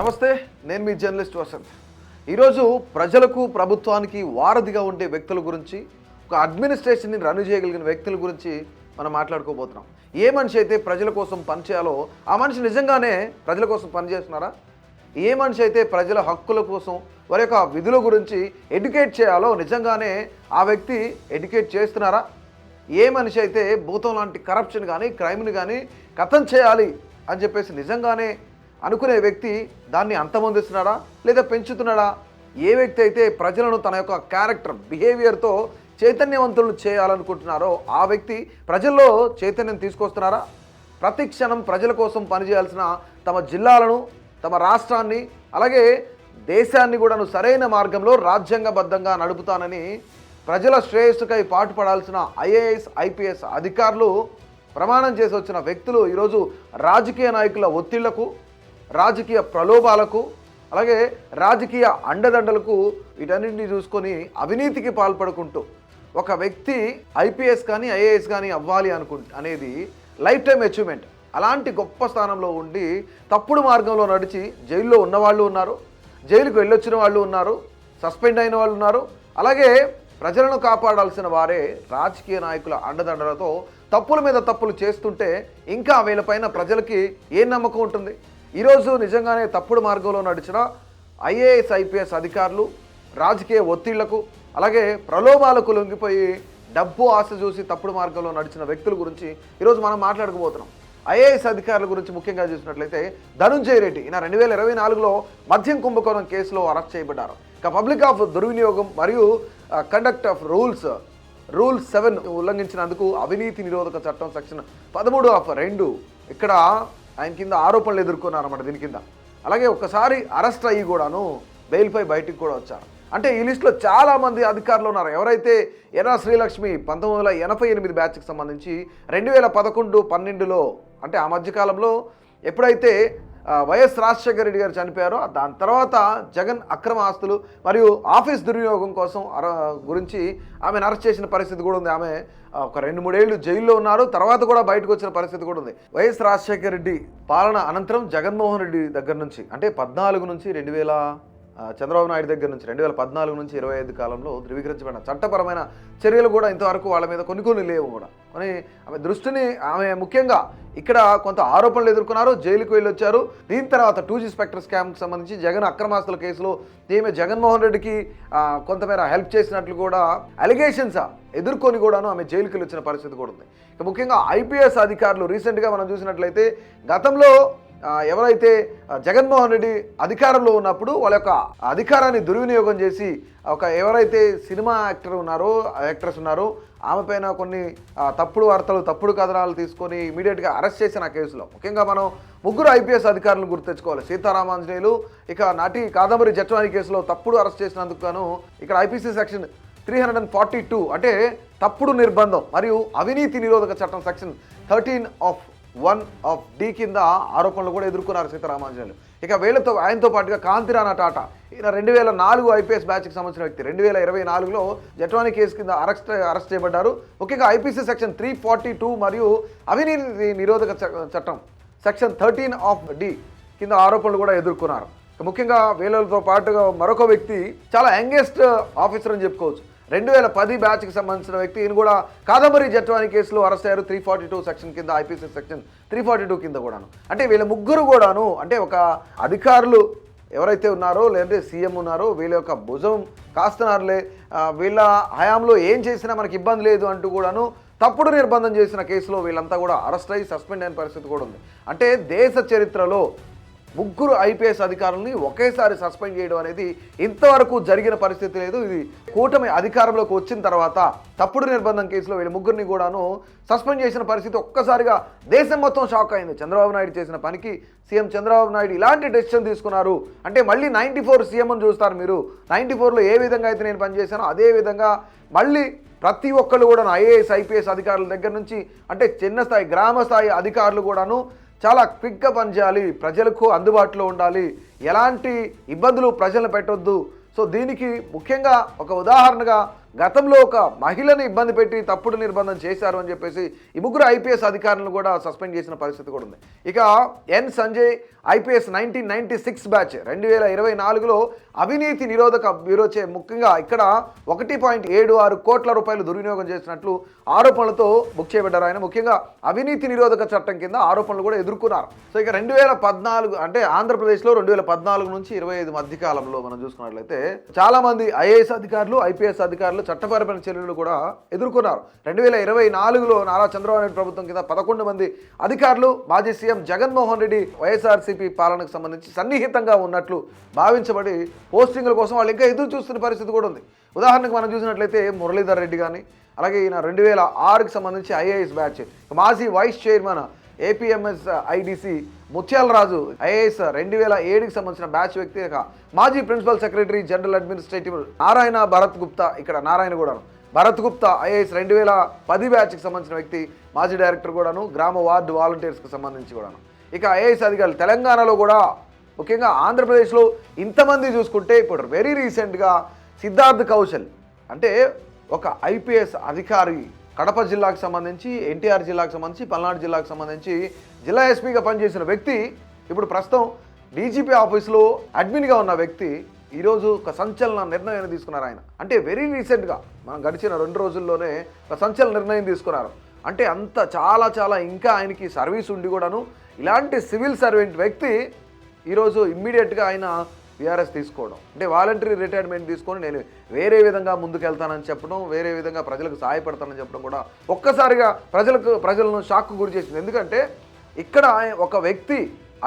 నమస్తే నేను మీ జర్నలిస్ట్ వసంత్. ఈరోజు ప్రజలకు ప్రభుత్వానికి వారధిగా ఉండే వ్యక్తుల గురించి ఒక అడ్మినిస్ట్రేషన్ని రన్ చేయగలిగిన వ్యక్తుల గురించి మనం మాట్లాడుకోబోతున్నాం. ఏ మనిషి అయితే ప్రజల కోసం పనిచేయాలో ఆ మనిషి నిజంగానే ప్రజల కోసం పనిచేస్తున్నారా ఏ మనిషి అయితే ప్రజల హక్కుల కోసం వారి యొక్క విధుల గురించి ఎడ్యుకేట్ చేయాలో నిజంగానే ఆ వ్యక్తి ఎడ్యుకేట్ చేస్తున్నారా? ఏ మనిషి అయితే భూతం లాంటి కరప్షన్ కానీ క్రైమ్ని కానీ కథం చేయాలి అని చెప్పేసి నిజంగానే అనుకునే వ్యక్తి దాన్ని అంతమొందిస్తున్నాడా లేదా పెంచుతున్నాడా? ఏ వ్యక్తి అయితే ప్రజలను తన యొక్క క్యారెక్టర్ బిహేవియర్తో చైతన్యవంతులను చేయాలనుకుంటున్నారో ఆ వ్యక్తి ప్రజల్లో చైతన్యం తీసుకొస్తున్నారా? ప్రతి క్షణం ప్రజల కోసం పనిచేయాల్సిన తమ జిల్లాలను తమ రాష్ట్రాన్ని అలాగే దేశాన్ని కూడాను సరైన మార్గంలో రాజ్యాంగబద్ధంగా నడుపుతానని ప్రజల శ్రేయస్సుకై పాటుపడాల్సిన ఐఏఎస్ ఐపీఎస్ అధికారులు ప్రమాణం చేసి వచ్చిన వ్యక్తులు ఈరోజు రాజకీయ నాయకుల ఒత్తిళ్ళకు రాజకీయ ప్రలోభాలకు అలాగే రాజకీయ అండదండలకు వీటన్నింటినీ చూసుకొని అవినీతికి పాల్పడుకుంటూ ఒక వ్యక్తి ఐపీఎస్ కానీ ఐఏఎస్ కానీ అవ్వాలి అనుకు అనేది లైఫ్ టైం అచీవ్మెంట్. అలాంటి గొప్ప స్థానంలో ఉండి తప్పుడు మార్గంలో నడిచి జైల్లో ఉన్నవాళ్ళు ఉన్నారు జైలుకు వెళ్ళొచ్చిన వాళ్ళు ఉన్నారు సస్పెండ్ అయిన వాళ్ళు ఉన్నారు. అలాగే ప్రజలను కాపాడాల్సిన వారే రాజకీయ నాయకుల అండదండలతో తప్పుల మీద తప్పులు చేస్తుంటే ఇంకా వీళ్ళపైన ప్రజలకి ఏం నమ్మకం ఉంటుంది? ఈరోజు నిజంగానే తప్పుడు మార్గంలో నడిచిన ఐఏఎస్ ఐపీఎస్ అధికారులు రాజకీయ ఒత్తిళ్ళకు అలాగే ప్రలోభాలకు లొంగిపోయి డబ్బు ఆశ చూసి తప్పుడు మార్గంలో నడిచిన వ్యక్తుల గురించి ఈరోజు మనం మాట్లాడుకోబోతున్నాం. ఐఏఎస్ అధికారుల గురించి ముఖ్యంగా చూసినట్లయితే ధనుంజయ్ రెడ్డి ఈయన రెండు వేల ఇరవై నాలుగులో మద్యం కుంభకోణం కేసులో అరెస్ట్ చేయబడ్డారు. ఇక పబ్లిక్ ఆఫ్ దుర్వినియోగం మరియు conduct of rules rule seven ఉల్లంఘించినందుకు అవినీతి నిరోధక చట్టం సెక్షన్ పదమూడు ఆఫ్ రెండు ఇక్కడ ఆయన కింద ఆరోపణలు ఎదుర్కొన్నారన్నమాట దీని కింద. అలాగే ఒకసారి అరెస్ట్ అయ్యి కూడాను బెయిల్పై బయటికి కూడా వచ్చారు. అంటే ఈ లిస్టులో చాలా మంది అధికారులు ఉన్నారు. ఎవరైతే ఎన్ఆర్ శ్రీలక్ష్మి పంతొమ్మిది వందల ఎనభై ఎనిమిది బ్యాచ్కి సంబంధించి రెండు వేల పదకొండు పన్నెండులో అంటే ఆ మధ్యకాలంలో ఎప్పుడైతే వైఎస్ రాజశేఖర రెడ్డి గారు చనిపోయారో. దాని తర్వాత జగన్ అక్రమ ఆస్తులు మరియు ఆఫీస్ దుర్వినియోగం కోసం అర గురించి ఆమెను అరెస్ట్ చేసిన పరిస్థితి కూడా ఉంది. ఆమె ఒక రెండు మూడేళ్ళు జైల్లో ఉన్నారు. తర్వాత కూడా బయటకు వచ్చిన పరిస్థితి కూడా ఉంది. వైఎస్ రాజశేఖర రెడ్డి పాలన అనంతరం జగన్మోహన్ రెడ్డి దగ్గర నుంచి అంటే పద్నాలుగు నుంచి రెండు వేల చంద్రబాబు నాయుడు దగ్గర నుంచి రెండు వేల పద్నాలుగు నుంచి ఇరవై ఐదు కాలంలో ధృవీకరించబడిన చట్టపరమైన చర్యలు కూడా ఇంతవరకు వాళ్ళ మీద కొన్ని కొన్ని లేవు కూడా. కానీ ఆమె దృష్టిని ఆమె ముఖ్యంగా ఇక్కడ కొంత ఆరోపణలు ఎదుర్కొన్నారు జైలుకు వెళ్ళి వచ్చారు దీని తర్వాత టూ జీ స్పెక్టర్ స్కామ్కి సంబంధించి జగన్ అక్రమాస్తుల కేసులో ఈమె జగన్మోహన్ రెడ్డికి కొంతమేర హెల్ప్ చేసినట్లు కూడా అలిగేషన్స్ ఎదుర్కొని కూడాను ఆమె జైలుకి వెళ్ళి వచ్చిన పరిస్థితి కూడా ఉంది. ఇక ముఖ్యంగా ఐపీఎస్ అధికారులు రీసెంట్గా మనం చూసినట్లయితే గతంలో ఎవరైతే జగన్మోహన్ రెడ్డి అధికారంలో ఉన్నప్పుడు వాళ్ళ యొక్క అధికారాన్ని దుర్వినియోగం చేసి ఒక ఎవరైతే సినిమా యాక్టర్ ఉన్నారో యాక్ట్రెస్ ఉన్నారో ఆమె పైన కొన్ని తప్పుడు వార్తలు తప్పుడు కథనాలు తీసుకొని ఇమీడియట్గా అరెస్ట్ చేసిన ఆ కేసులో. ముఖ్యంగా మనం ముగ్గురు ఐపీఎస్ అధికారులను గుర్తు తెచ్చుకోవాలి. సీతారామాంజనేయులు ఇక నాటి కాదంబరి జట్వాని కేసులో తప్పుడు అరెస్ట్ చేసినందుకు గాను ఇక్కడ IPC section three hundred and forty two అంటే తప్పుడు నిర్బంధం మరియు అవినీతి నిరోధక చట్టం section thirteen of one of D కింద ఆరోపణలు కూడా ఎదుర్కొన్నారు సీతారామాంజనేయులు. ఇక వీళ్ళతో ఆయనతో పాటుగా కాంతిరాణా టాటా. ఈయన రెండు వేల నాలుగు ఐపీఎస్ బ్యాచ్కి సంబంధించిన వ్యక్తి. రెండు వేల ఇరవై నాలుగులో జట్వానీ కేసు కింద అరెస్ట్ అరెస్ట్ చేయబడ్డారు. ముఖ్యంగా IPC section three forty two మరియు అవినీతి నిరోధక చ- చట్టం సెక్షన్ థర్టీన్ ఆఫ్ డి కింద ఆరోపణలు కూడా ఎదుర్కొన్నారు. ముఖ్యంగా వీళ్ళతో పాటుగా మరొక వ్యక్తి చాలా యంగెస్ట్ ఆఫీసర్ అని చెప్పుకోవచ్చు. రెండు వేల పది బ్యాచ్కి సంబంధించిన వ్యక్తి. ఈయన కూడా కాదంబరి జట్వాని కేసులో అరెస్ట్ అయ్యారు త్రీ ఫార్టీ టూ సెక్షన్ కింద IPC section three forty two కింద కూడాను. అంటే వీళ్ళ ముగ్గురు కూడాను అంటే ఒక అధికారులు ఎవరైతే ఉన్నారో లేదంటే సీఎం ఉన్నారో వీళ్ళ యొక్క భుజం కాస్తున్నారులే. వీళ్ళ హయాంలో ఏం చేసినా మనకి ఇబ్బంది లేదు అంటూ కూడాను తప్పుడు నిర్బంధం చేసిన కేసులో వీళ్ళంతా కూడా అరెస్ట్ అయ్యి సస్పెండ్ అయిన పరిస్థితి కూడా ఉంది. అంటే దేశ చరిత్రలో ముగ్గురు ఐపీఎస్ అధికారులని ఒకేసారి సస్పెండ్ చేయడం అనేది ఇంతవరకు జరిగిన పరిస్థితి లేదు. ఇది కూటమి అధికారంలోకి వచ్చిన తర్వాత తప్పుడు నిర్బంధం కేసులో వీళ్ళ ముగ్గురిని కూడాను సస్పెండ్ చేసిన పరిస్థితి ఒక్కసారిగా దేశం మొత్తం షాక్ అయింది. చంద్రబాబు నాయుడు చేసిన పనికి సీఎం చంద్రబాబు నాయుడు ఇలాంటి డెసిషన్ తీసుకున్నారు. అంటే మళ్ళీ నైంటీ ఫోర్ సీఎం అని చూస్తారు మీరు. నైంటీ ఫోర్లో ఏ విధంగా అయితే నేను పనిచేశానో అదే విధంగా మళ్ళీ ప్రతి ఒక్కళ్ళు కూడా ఐఏఎస్ ఐపీఎస్ అధికారుల దగ్గర నుంచి అంటే చిన్న స్థాయి గ్రామ స్థాయి అధికారులు కూడాను చాలా క్విక్గా పనిచేయాలి. ప్రజలకు అందుబాటులో ఉండాలి. ఎలాంటి ఇబ్బందులు ప్రజలను పెట్టొద్దు. సో దీనికి ముఖ్యంగా ఒక ఉదాహరణగా గతంలో ఒక మహిళను ఇబ్బంది పెట్టి తప్పుడు నిర్బంధం చేశారు అని చెప్పేసి ఈ ముగ్గురు ఐపీఎస్ అధికారులను కూడా సస్పెండ్ చేసిన పరిస్థితి కూడా ఉంది. ఇక N Sanjay IPS nineteen ninety six batch రెండు వేల ఇరవై నాలుగులో అవినీతి నిరోధక బ్యూరోచే ముఖ్యంగా ఇక్కడ ఒకటి పాయింట్ ఏడు ఆరు కోట్ల రూపాయలు దుర్వినియోగం చేసినట్లు ఆరోపణలతో బుక్ చేయబడ్డారు. ఆయన ముఖ్యంగా అవినీతి నిరోధక చట్టం కింద ఆరోపణలు కూడా ఎదుర్కొన్నారు. సో ఇక రెండు వేల పద్నాలుగు అంటే ఆంధ్రప్రదేశ్లో రెండు వేల పద్నాలుగు నుంచి ఇరవై ఐదు మధ్య కాలంలో మనం చూసుకున్నట్లయితే చాలామంది ఐఏఎస్ అధికారులు ఐపీఎస్ అధికారులు చట్టపరమైన చర్యలు కూడా ఎదుర్కొన్నారు. రెండు వేల ఇరవై నాలుగులో నారా చంద్రబాబు నాయుడు ప్రభుత్వం కింద పదకొండు మంది అధికారులు మాజీ సీఎం జగన్మోహన్ రెడ్డి వైఎస్ఆర్సీపీ పాలనకు సంబంధించి సన్నిహితంగా ఉన్నట్లు భావించబడి పోస్టింగ్ల కోసం వాళ్ళు ఇంకా ఎదురు చూస్తున్న పరిస్థితి కూడా ఉంది. ఉదాహరణకు మనం చూసినట్లయితే మురళీధర్ రెడ్డి కానీ అలాగే ఈయన రెండు వేల ఆరుకి సంబంధించి ఐఏఎస్ బ్యాచ్ మాజీ vice chairman APMS IDC uh, Muthyalaraju IAS uh, రెండు వేల ఏడుకి సంబంధించిన బ్యాచ్ వ్యక్తి మాజీ principal secretary general administrative Narayana Bharat Gupta ఇక్కడ నారాయణ కూడాను. భరత్ గుప్తా ఐఏఎస్ రెండు వేల పది బ్యాచ్కి సంబంధించిన వ్యక్తి మాజీ డైరెక్టర్ కూడాను గ్రామ వార్డు వాలంటీర్స్కి సంబంధించి కూడాను. ఇక ఐఏఎస్ అధికారులు తెలంగాణలో కూడా ముఖ్యంగా ఆంధ్రప్రదేశ్లో ఇంతమంది చూసుకుంటే ఇప్పుడు వెరీ రీసెంట్గా సిద్ధార్థ్ కౌశల్ అంటే ఒక ఐపీఎస్ అధికారి కడప జిల్లాకు సంబంధించి ఎన్టీఆర్ జిల్లాకు సంబంధించి పల్నాడు జిల్లాకు సంబంధించి జిల్లా ఎస్పీగా పనిచేసిన వ్యక్తి ఇప్పుడు ప్రస్తుతం డీజీపీ ఆఫీస్లో అడ్మిన్గా ఉన్న వ్యక్తి ఈరోజు ఒక సంచలన నిర్ణయాన్ని తీసుకున్నారు ఆయన. అంటే వెరీ రీసెంట్గా మనం గడిచిన రెండు రోజుల్లోనే ఒక సంచలన నిర్ణయం తీసుకున్నారు. అంటే అంత చాలా చాలా ఇంకా ఆయనకి సర్వీస్ ఉండి కూడాను ఇలాంటి సివిల్ సర్వెంట్ వ్యక్తి ఈరోజు ఇమ్మీడియట్గా ఆయన విఆర్ఎస్ తీసుకోవడం. అంటే వాలంటరీ రిటైర్మెంట్ తీసుకొని నేను వేరే విధంగా ముందుకు వెళ్తానని చెప్పడం వేరే విధంగా ప్రజలకు సహాయపడతానని చెప్పడం కూడా ఒక్కసారిగా ప్రజలకు ప్రజలను షాక్కు గురి చేసింది. ఎందుకంటే ఇక్కడ ఒక వ్యక్తి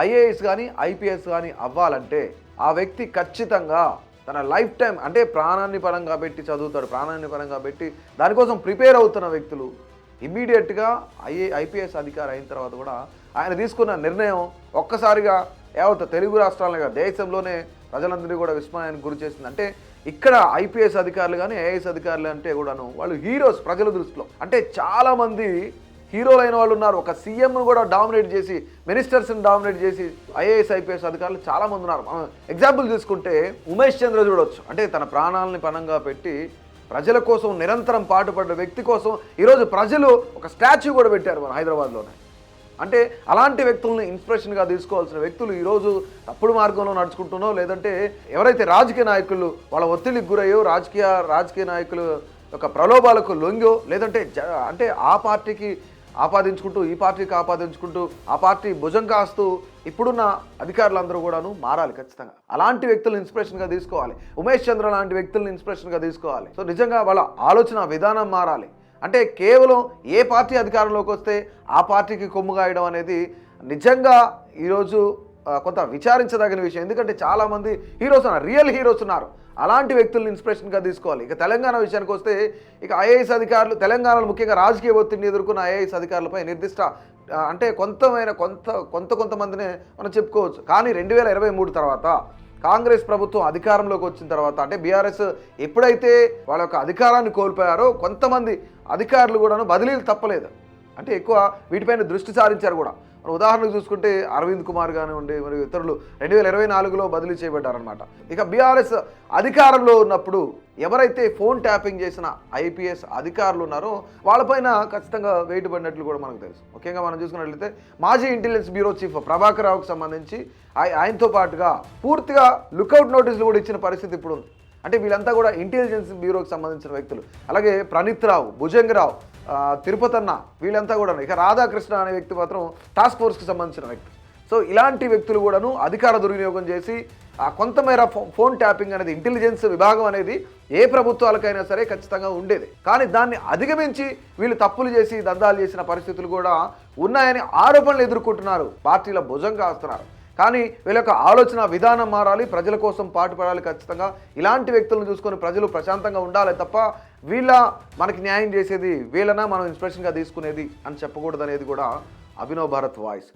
ఐఏఎస్ కానీ ఐపీఎస్ కానీ అవ్వాలంటే ఆ వ్యక్తి ఖచ్చితంగా తన లైఫ్ టైం అంటే ప్రాణాన్ని పరంగా పెట్టి చదువుతాడు ప్రాణాన్ని పరంగా పెట్టి దానికోసం ప్రిపేర్ అవుతున్న వ్యక్తులు ఇమ్మీడియట్గా ఐఏ ఐపీఎస్ అధికారి అయిన తర్వాత కూడా ఆయన తీసుకున్న నిర్ణయం ఒక్కసారిగా యావత్ తెలుగు రాష్ట్రాలనే కాదు దేశంలోనే ప్రజలందరినీ కూడా విస్మయానికి గురి చేసింది. అంటే ఇక్కడ ఐపీఎస్ అధికారులు కానీ ఐఏఎస్ అధికారులు అంటే కూడాను వాళ్ళు హీరోస్ ప్రజల దృష్టిలో. అంటే చాలామంది హీరోలైన వాళ్ళు ఉన్నారు. ఒక సీఎంను కూడా డామినేట్ చేసి మినిస్టర్స్ని డామినేట్ చేసి ఐఏఎస్ ఐపీఎస్ అధికారులు చాలామంది ఉన్నారు. మనం ఎగ్జాంపుల్ తీసుకుంటే ఉమేష్ చంద్ర చూడొచ్చు. అంటే తన ప్రాణాలని పణంగా పెట్టి ప్రజల కోసం నిరంతరం పాటుపడ్డ వ్యక్తి కోసం ఈరోజు ప్రజలు ఒక స్టాచ్యూ కూడా పెట్టారు మన హైదరాబాద్లోనే. అంటే అలాంటి వ్యక్తులను ఇన్స్పిరేషన్గా తీసుకోవాల్సిన వ్యక్తులు ఈరోజు తప్పుడు మార్గంలో నడుచుకుంటున్నో లేదంటే ఎవరైతే రాజకీయ నాయకులు వాళ్ళ ఒత్తిడికి గురయ్యో రాజకీయ రాజకీయ నాయకులు యొక్క ప్రలోభాలకు లొంగో లేదంటే జ అంటే ఆ పార్టీకి ఆపాదించుకుంటూ ఈ పార్టీకి ఆపాదించుకుంటూ ఆ పార్టీ భుజం కాస్తూ ఇప్పుడున్న అధికారులందరూ కూడాను మారాలి ఖచ్చితంగా. అలాంటి వ్యక్తులను ఇన్స్పిరేషన్గా తీసుకోవాలి. ఉమేష్ చంద్ర లాంటి వ్యక్తులను ఇన్స్పిరేషన్గా తీసుకోవాలి. సో నిజంగా వాళ్ళ ఆలోచన విధానం మారాలి. అంటే కేవలం ఏ పార్టీ అధికారంలోకి వస్తే ఆ పార్టీకి కొమ్ము కాయడం అనేది నిజంగా ఈరోజు కొంత విచారించదగిన విషయం. ఎందుకంటే చాలామంది హీరోస్ ఉన్నారు రియల్ హీరోస్ ఉన్నారు. అలాంటి వ్యక్తులను ఇన్స్పిరేషన్గా తీసుకోవాలి. ఇక తెలంగాణ విషయానికి వస్తే ఇక ఐఏఎస్ అధికారులు తెలంగాణలో ముఖ్యంగా రాజకీయ ఒత్తిడిని ఎదుర్కొన్న ఐఏఎస్ అధికారులపై నిర్దిష్ట అంటే కొంతమైన కొంత కొంత కొంతమందినే మనం చెప్పుకోవచ్చు. కానీ రెండు వేల ఇరవై మూడు తర్వాత కాంగ్రెస్ ప్రభుత్వం అధికారంలోకి వచ్చిన తర్వాత అంటే బీఆర్ఎస్ ఎప్పుడైతే వాళ్ళ యొక్క అధికారాన్ని కోల్పోయారో కొంతమంది అధికారులు కూడాను బదిలీలు తప్పలేదు. అంటే ఎక్కువ వీటిపైన దృష్టి సారించారు కూడా. మనం ఉదాహరణకు చూసుకుంటే అరవింద్ కుమార్ కానివ్వండి మరియు ఇతరులు రెండు వేల ఇరవై నాలుగులో బదిలీ చేయబడ్డారనమాట ఇక బీఆర్ఎస్ అధికారంలో ఉన్నప్పుడు ఎవరైతే ఫోన్ ట్యాపింగ్ చేసిన ఐపీఎస్ అధికారులు ఉన్నారో వాళ్ళపైన ఖచ్చితంగా వెయిట్ పడినట్లు కూడా మనకు తెలుసు. ముఖ్యంగా మనం చూసుకున్నట్లయితే మాజీ ఇంటెలిజెన్స్ బ్యూరో చీఫ్ ప్రభాకర్ రావుకు సంబంధించి ఆయ- ఆయనతో పాటుగా పూర్తిగా లుకౌట్ నోటీసులు కూడా ఇచ్చిన పరిస్థితి ఇప్పుడు ఉంది అంటే వీళ్ళంతా కూడా ఇంటెలిజెన్స్ బ్యూరోకి సంబంధించిన వ్యక్తులు. అలాగే ప్రణీత్ రావు భుజంగరావు తిరుపతన్న వీళ్ళంతా కూడా ఇక రాధాకృష్ణ అనే వ్యక్తి మాత్రం టాస్క్ ఫోర్స్కి సంబంధించిన వ్యక్తి. సో ఇలాంటి వ్యక్తులు కూడాను అధికార దుర్వినియోగం చేసి ఆ కొంతమేర ఫో- ఫోన్ ట్యాపింగ్ అనేది ఇంటెలిజెన్స్ విభాగం అనేది ఏ ప్రభుత్వాలకైనా సరే ఖచ్చితంగా ఉండేది. కానీ దాన్ని అధిగమించి వీళ్ళు తప్పులు చేసి దందాలు చేసిన పరిస్థితులు కూడా ఉన్నాయని ఆరోపణలు ఎదుర్కొంటున్నారు. పార్టీల భుజం కాస్తున్నారు. కానీ వీళ్ళ యొక్క ఆలోచన విధానం మారాలి ప్రజల కోసం పాటుపడాలి ఖచ్చితంగా. ఇలాంటి వ్యక్తులను చూసుకొని ప్రజలు ప్రశాంతంగా ఉండాలి తప్ప వీళ్ళ మనకి న్యాయం చేసేది వీళ్ళనా మనం ఇన్స్పిరేషన్గా తీసుకునేది అని చెప్పకూడదు అనేది కూడా అభినవ్ భారత్ వాయిస్.